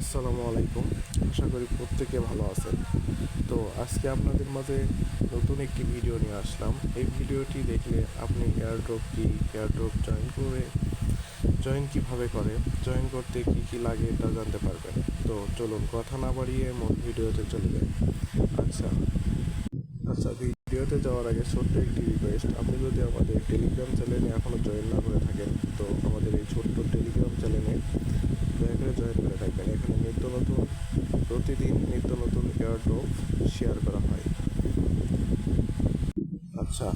আসসালামু আলাইকুম। আশা করি প্রত্যেকে ভালো আছেন। তো আজকে আপনাদের মাঝে নতুন একটি ভিডিও নিয়ে আসলাম। এই ভিডিওটি দেখলে আপনি এয়ারড্রপ কি এয়ারড্রপ জয়েন করে জয়েন কীভাবে করে জয়েন করতে কি কি লাগে তা জানতে পারবেন। তো চলুন কথা না বাড়িয়ে মূল ভিডিওতে চলে যাই। আচ্ছা। আচ্ছা যাওয়ার আগে ছোট্ট একটি রিকোয়েস্ট আপনি যদি আমাদের টেলিগ্রাম চ্যানেলে এখনও জয়েন না করে থাকেন, তো আমাদের এই ছোট্ট টেলিগ্রাম চ্যানেলে দয়া করে জয়েন করে থাকবেন। এখানে নিত্য নতুন, প্রতিদিন নিত্য নতুন এয়ারড্রপ শেয়ার করা হয়। আচ্ছা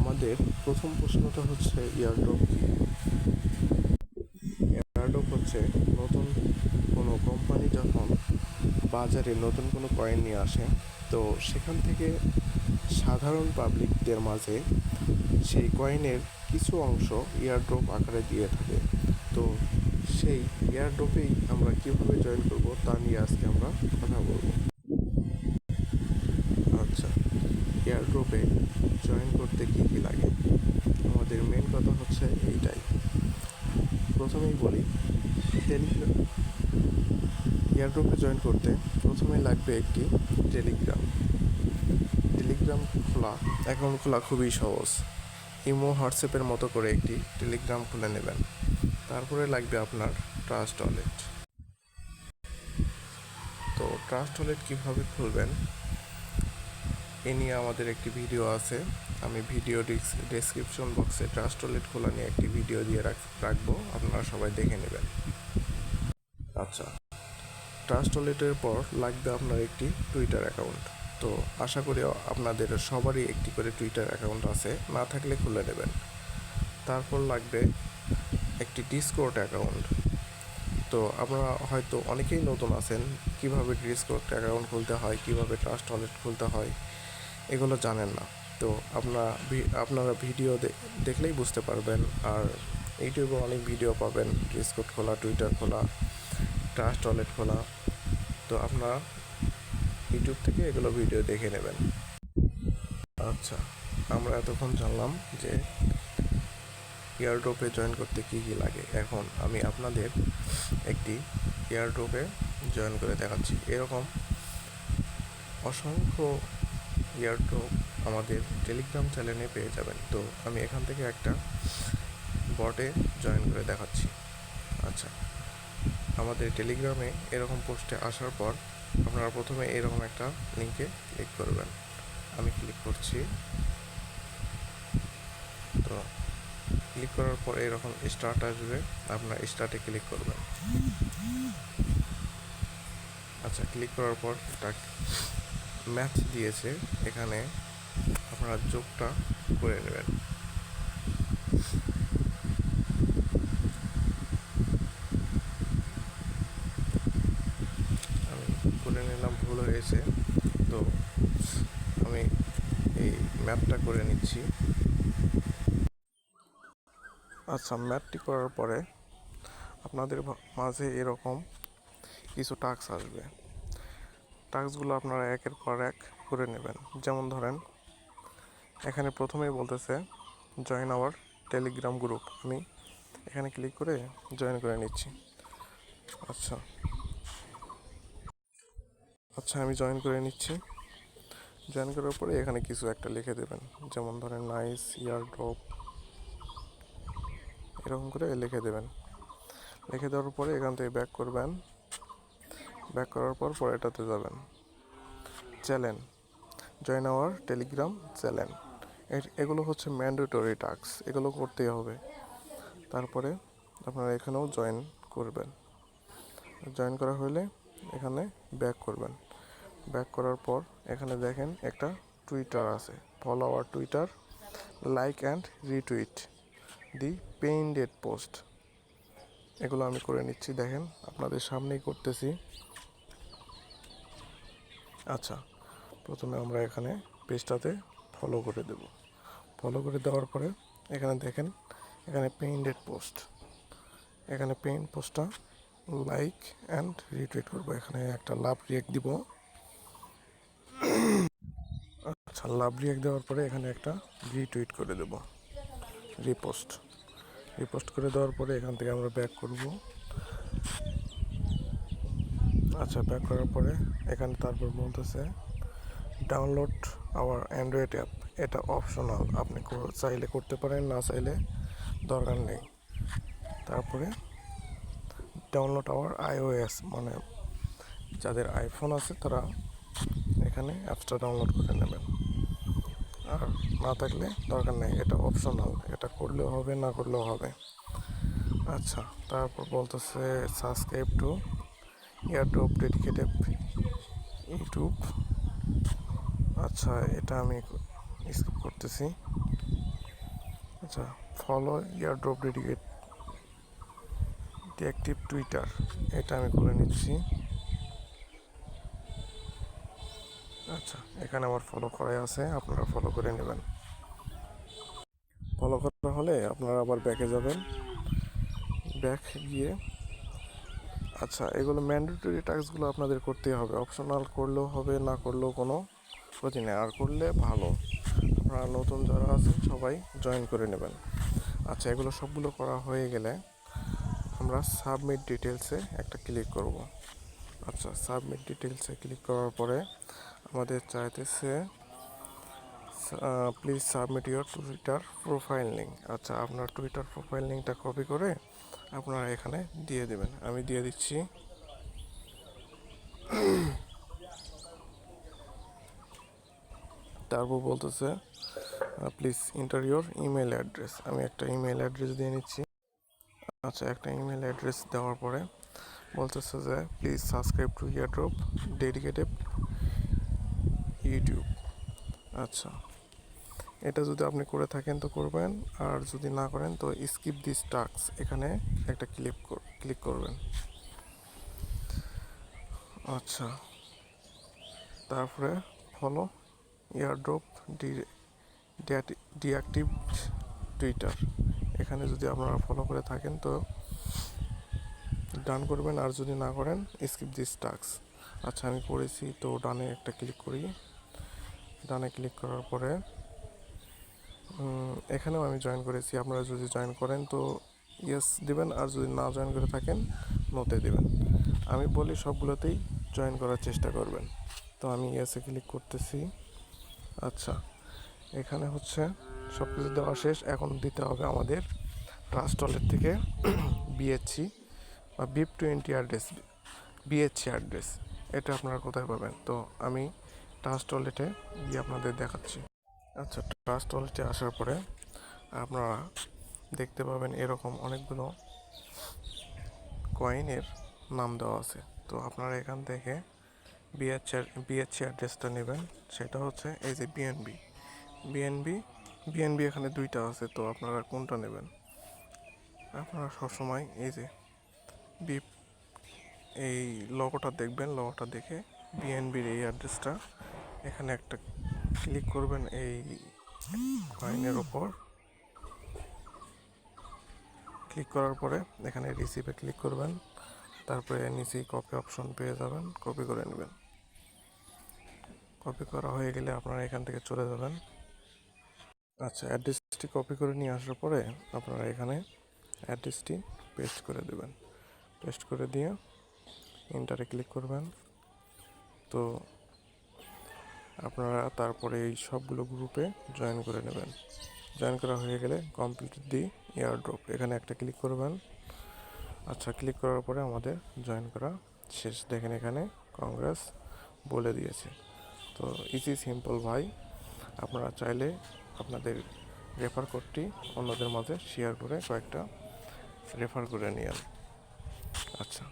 আমাদের প্রথম প্রশ্নটা হচ্ছে এয়ারড্রপ কি? এয়ারড্রপ হচ্ছে নতুন কোনো কোম্পানি যখন বাজারে নতুন কোনো কয়েন নিয়ে আসে, তো সেখান থেকে সাধারণ পাবলিকদের মাঝে সেই কয়েনের কিছু অংশ এয়ারড্রপ আকারে দিয়ে থাকে। তো সেই এয়ারড্রপেই আমরা কীভাবে জয়েন করব তা নিয়ে আজকে আমরা কথা বলব। আচ্ছা এয়ারড্রপে জয়েন করতে কি কি লাগে? আমাদের মেন কথা হচ্ছে এইটাই। প্রথমেই বলি, টেলিগ্রাম। এয়ারড্রপে জয়েন করতে প্রথমে লাগবে একটি টেলিগ্রাম। টেলিগ্রাম খোলা। অ্যাকাউন্ট খোলা খুবই সহজ। ইমো, হোয়াটসঅ্যাপের মতো করে একটি টেলিগ্রাম খুলে নেবেন। তারপরে লাগবে আপনার ট্রাস্ট ওয়ালেট। তো ট্রাস্ট ওয়ালেট কীভাবে খুলবেন? এ নিয়ে আমাদের একটি ভিডিও আছে। আমি ভিডিও ডেসক্রিপশন বক্সে ট্রাস্ট ওয়ালেট খোলা নিয়ে একটি ভিডিও দিয়ে রাখ রাখব। আপনারা সবাই দেখে নেবেন। আচ্ছা। ট্রাস্ট ওয়ালেটের পর লাগবে আপনার একটি টুইটার অ্যাকাউন্ট তো আশা করি আপনাদের সবারই একটি করে টুইটার অ্যাকাউন্ট আছে। না থাকলে খুলে নেবেন। তারপর লাগবে একটি ডিসকোর্ট অ্যাকাউন্ট তো আপনারা হয়তো অনেকেই নতুন আছেন, কীভাবে ডিসকোর্ট অ্যাকাউন্ট খুলতে হয়, কীভাবে ট্রাস্ট ওয়ালেট খুলতে হয়, এগুলো জানেন না। তো আপনারা আপনারা ভিডিও দেখলেই বুঝতে পারবেন। আর ইউটিউবে অনেক ভিডিও পাবেন ডিসকোর্ট খোলা টুইটার খোলা ট্রাস্ট ওয়ালেট খোলা। তো আপনারা ইউটিউব থেকে এগুলো ভিডিও দেখে নেবেন। আচ্ছা আমরা এতক্ষণ জানলাম যে এয়ারড্রপে জয়েন করতে কী কী লাগে। এখন আমি আপনাদের একটি এয়ারড্রপে জয়েন করে দেখাচ্ছি। এরকম অসংখ্য এয়ারড্রপ আমাদের টেলিগ্রাম চ্যানেলে পেয়ে যাবেন। তো আমি এখান থেকে একটা বটে জয়েন করে দেখাচ্ছি। আচ্ছা আমাদের টেলিগ্রামে এরকম পোস্টে আসার পর আপনারা প্রথমে এরকম একটা লিঙ্কে ক্লিক করবেন। আমি ক্লিক করছি। তো ক্লিক করার পর এরকম স্টার্ট আসবে। আপনার স্টার্টে ক্লিক করবেন। আচ্ছা ক্লিক করার পর এটা ম্যাথ দিয়েছে। এখানে আপনারা যোগটা করে নেবেন আমি করে নিলাম ভুল হয়েছে তো আমি এই ম্যাথটা করে নিচ্ছি। আচ্ছা ম্যাপটি করার পরে আপনাদের মাঝে এরকম কিছু টাস্ক আসবে। টাস্কগুলো আপনারা একের পর এক করে নেবেন। যেমন ধরেন, এখানে প্রথমেই বলতেছে জয়েন আওয়ার টেলিগ্রাম গ্রুপ আমি এখানে ক্লিক করে জয়েন করে নিচ্ছি। আচ্ছা। আচ্ছা আমি জয়েন করে নিচ্ছি। জয়েন করার পরে এখানে কিছু একটা লিখে দেবেন। যেমন ধরেন নাইস ইয়ার ড্রপ এরকম করে লিখে দেবেন। লিখে দেওয়ার পরে এখান থেকে ব্যাক করবেন। ব্যাক করার পর পরেটাতে যাবেন। Channel join our telegram channel এগুলো হচ্ছে ম্যান্ডেটরি টাস্ক এগুলো করতেই হবে। তারপরে আপনারা এখানেও জয়েন করবেন। জয়েন করা হলে এখানে ব্যাক করবেন। ব্যাক করার পর এখানে দেখেন একটা টুইটার আছে। Follow our Twitter like and retweet the pinned post এগুলো আমি করে নিচ্ছি, দেখেন আপনাদের সামনেই করতেছি। আচ্ছা প্রথমে আমরা এখানে পেজটাতে ফলো করে দেব। ফলো করে দেওয়ার পরে এখানে দেখেন, এখানে পেইন্টেড পোস্ট এখানে পেইন্ট পোস্টটা লাইক অ্যান্ড রিটুইট করব। এখানে একটা লাভ রিয়েক্ট দিব। আচ্ছা লাভ রিয়েক্ট দেওয়ার পরে এখানে একটা রিটুইট করে দেব। রিপোস্ট রিপোস্ট করে দেওয়ার পরে এখান থেকে আমরা ব্যাক করব। আচ্ছা ব্যাক করার পরে এখানে তারপর বলতেছে ডাউনলোড আওয়ার অ্যান্ড্রয়েড অ্যাপ এটা অপশনাল আপনি চাইলে করতে পারেন, না চাইলে দরকার নেই। তারপরে ডাউনলোড আওয়ার আইওএস মানে যাদের আইফোন আছে তারা এখানে অ্যাপসটা ডাউনলোড করে নেবেন। না থাকলে দরকার নেই। এটা অপশনাল এটা করলেও হবে, না করলেও হবে। আচ্ছা তারপর বলতেছে subscribe to airdrop dedicated YouTube আচ্ছা এটা আমি স্কিপ করতেছি। আচ্ছা follow airdrop dedicate active Twitter এটা আমি করে নিচ্ছি। আচ্ছা এখানে আমার ফলো করাই আছে, আপনারা ফলো করে নেবেন। ফলো করা হলে আপনারা আবার ব্যাকে যাবেন। ব্যাক গিয়ে আচ্ছা এগুলো ম্যান্ডেটরি টাস্কগুলো আপনাদের করতেই হবে। অপশনাল করলেও হবে, না করলেও কোনো ক্ষতি নেই। আর করলে ভালো। আপনারা নতুন যারা আছেন, সবাই জয়েন করে নেবেন। আচ্ছা এগুলো সবগুলো করা হয়ে গেলে আমরা সাবমিট ডিটেলসে একটা ক্লিক করব। আচ্ছা সাবমিট ডিটেলসে ক্লিক করার পরে আমাদের চাইতেছে please submit your Twitter profile link আচ্ছা আপনার টুইটার প্রোফাইল লিঙ্কটা কপি করে আপনারা এখানে দিয়ে দেবেন। আমি দিয়ে দিচ্ছি। তারপর বলতেছে please enter your email address আমি একটা ইমেল অ্যাড্রেস দিয়ে নিচ্ছি। আচ্ছা একটা ইমেল অ্যাড্রেস দেওয়ার পরে বলতেছে যে please subscribe to airdrop dedicated YouTube আচ্ছা। এটা যদি আপনি করে থাকেন তো করবেন, আর যদি না করেন তো স্কিপ দিস টাস্ক এখানে একটা ক্লিক ক্লিক করবেন। আচ্ছা। তারপরে follow airdrop D deactive Twitter এখানে যদি আপনারা ফলো করে থাকেন তো ডান করবেন, আর যদি না করেন স্কিপ দিস টাস্ক আচ্ছা আমি করেছি তো ডানে একটা ক্লিক করি। ডানে ক্লিক করার পরে এখানেও আমি জয়েন করেছি। আপনারা যদি জয়েন করেন তো ইয়েস দিবেন, আর যদি না জয়েন করে থাকেন নোতে দিবেন। আমি বলি সবগুলোতেই জয়েন করার চেষ্টা করবেন। তো আমি ইয়েসে ক্লিক করতেছি। আচ্ছা এখানে হচ্ছে সব কিছু দেওয়া শেষ। এখন দিতে হবে আমাদের ট্রাস্টলের থেকে বিএসসি বা BEP twenty address BSC address এটা আপনারা কোথায় পাবেন? তো আমি ট্রাস্ট ওয়ালেটে গিয়ে আপনাদের দেখাচ্ছি। আচ্ছা ট্রাস্ট ওয়ালেটে আসার পরে আপনারা দেখতে পাবেন এরকম অনেকগুলো কয়েনের নাম দেওয়া আছে। তো আপনারা এখান থেকে বিএসসি বিএসসি অ্যাড্রেসটা নেবেন। সেটা হচ্ছে এই যে বিএনবি। বিএনবি বিএনবি এখানে দুইটা আছে, তো আপনারা কোনটা নেবেন? আপনারা সবসময় এই যে বি এই লগোটা দেখবেন। লগোটা দেখে বিএনবির এই অ্যাড্রেসটা এখানে একটা ক্লিক করবেন এই কয়েনের ওপর। ক্লিক করার পরে এখানে রিসিভে ক্লিক করবেন, তারপরে নিচেই কপি অপশন পেয়ে যাবেন কপি করে নেবেন। কপি করা হয়ে গেলে আপনারা এখান থেকে চলে যাবেন। আচ্ছা অ্যাড্রেসটি কপি করে নিয়ে আসার পরে আপনারা এখানে অ্যাড্রেসটি পেস্ট করে দেবেন। পেস্ট করে দিয়ে ইন্টারে ক্লিক করবেন। তো আপনারা তারপরে এই সবগুলো গ্রুপে জয়েন করে নেবেন। জয়েন করা হয়ে গেলে কমপ্লিট দি এয়ার ড্রপ এখানে একটা ক্লিক করবেন। আচ্ছা ক্লিক করার পরে আমাদের জয়েন করা শেষ। দেখেন এখানে কংগ্রেস বলে দিয়েছে। তো ইজি সিম্পল ভাই, আপনারা চাইলে আপনাদের রেফার কোডটি অন্যদের মাঝে শেয়ার করে কয়েকটা রেফার করে নিয়েন। আচ্ছা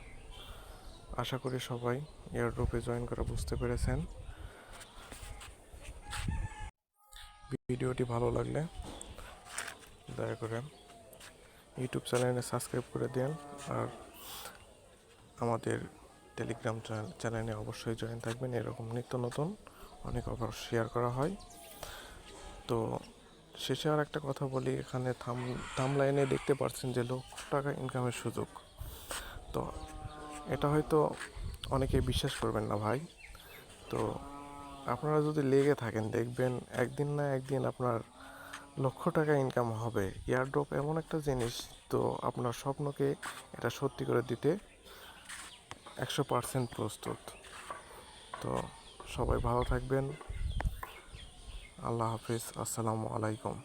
আশা করি সবাই এয়ারড্রপে জয়েন করা বুঝতে পেরেছেন। ভিডিওটি ভালো লাগলে দয়া করে ইউটিউব চ্যানেলে সাবস্ক্রাইব করে দিন আর আমাদের টেলিগ্রাম চ্যানেলে অবশ্যই জয়েন থাকবেন। এরকম নিত্য নতুন অনেক অফার শেয়ার করা হয়। তো শেষে আর একটা কথা বলি, এখানে থাম থাম লাইনে দেখতে পাচ্ছেন যে লক্ষ টাকা ইনকামের সুযোগ। তো এটা হয়তো অনেকে বিশ্বাস করবেন না ভাই। তো আপনারা যদি লেগে থাকেন, দেখবেন একদিন না একদিন আপনার লক্ষ টাকা ইনকাম হবে। এয়ারড্রপ এমন একটা জিনিস, তো আপনার স্বপ্নকে এটা সত্যি করে দিতে একশো পার্সেন্ট প্রস্তুত। তো সবাই ভালো থাকবেন। আল্লাহ হাফিজ। আসসালামু আলাইকুম।